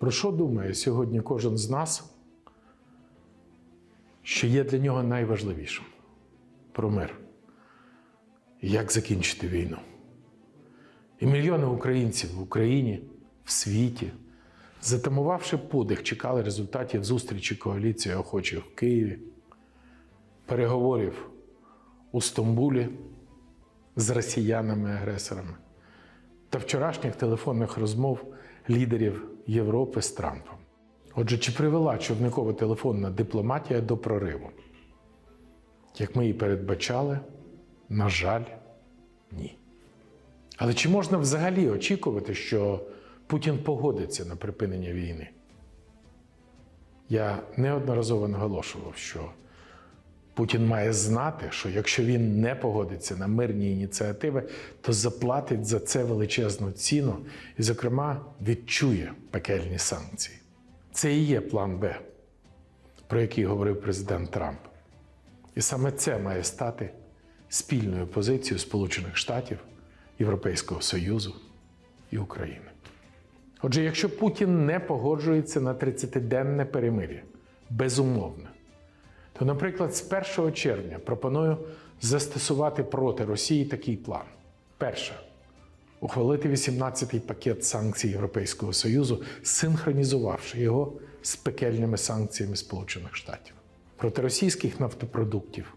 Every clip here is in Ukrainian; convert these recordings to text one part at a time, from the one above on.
Про що думає сьогодні кожен з нас, що є для нього найважливішим? Про мир. Як закінчити війну? І мільйони українців в Україні, в світі, затамувавши подих, чекали результатів зустрічі коаліції охочих в Києві, переговорів у Стамбулі з росіянами-агресорами та вчорашніх телефонних розмов лідерів Європи з Трампом. Отже, чи привела човникова телефонна дипломатія до прориву? Як ми і передбачали, на жаль, ні. Але чи можна взагалі очікувати, що Путін погодиться на припинення війни? Я неодноразово наголошував, що Путін має знати, що якщо він не погодиться на мирні ініціативи, то заплатить за це величезну ціну і, зокрема, відчує пекельні санкції. Це і є план Б, про який говорив президент Трамп. І саме це має стати спільною позицією Сполучених Штатів, Європейського Союзу і України. Отже, якщо Путін не погоджується на 30-денне перемир'я, безумовне, то, наприклад, з 1 червня пропоную застосувати проти Росії такий план: перше. Ухвалити 18-й пакет санкцій Європейського Союзу, синхронізувавши його з пекельними санкціями Сполучених Штатів. Проти російських нафтопродуктів,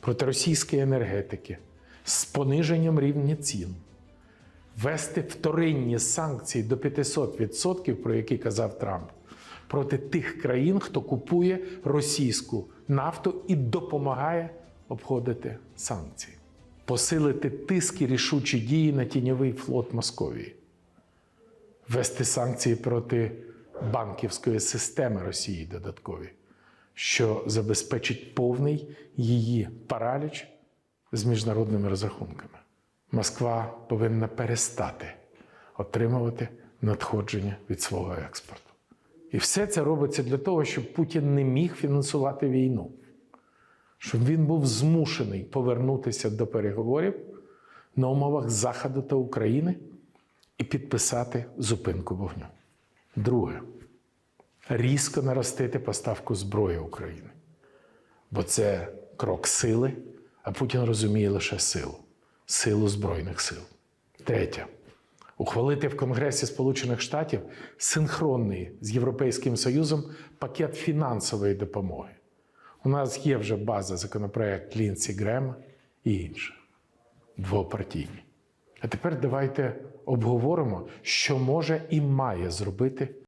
проти російської енергетики, з пониженням рівня цін, ввести вторинні санкції до 500%, про які казав Трамп, проти тих країн, хто купує російську нафту і допомагає обходити санкції, посилити тиск і рішучі дії на тіньовий флот Московії, ввести санкції проти банківської системи Росії додаткові, що забезпечить повний її параліч з міжнародними розрахунками. Москва повинна перестати отримувати надходження від свого експорту. І все це робиться для того, щоб Путін не міг фінансувати війну, щоб він був змушений повернутися до переговорів на умовах Заходу та України і підписати зупинку вогню. Друге, різко наростити поставку зброї України. Бо це крок сили, а Путін розуміє лише силу силу Збройних сил. Третє. Ухвалити в Конгресі Сполучених Штатів синхронний з Європейським Союзом пакет фінансової допомоги. У нас є вже база законопроект Лінсі Грема і інше. Двопартійні. А тепер давайте обговоримо, що може і має зробити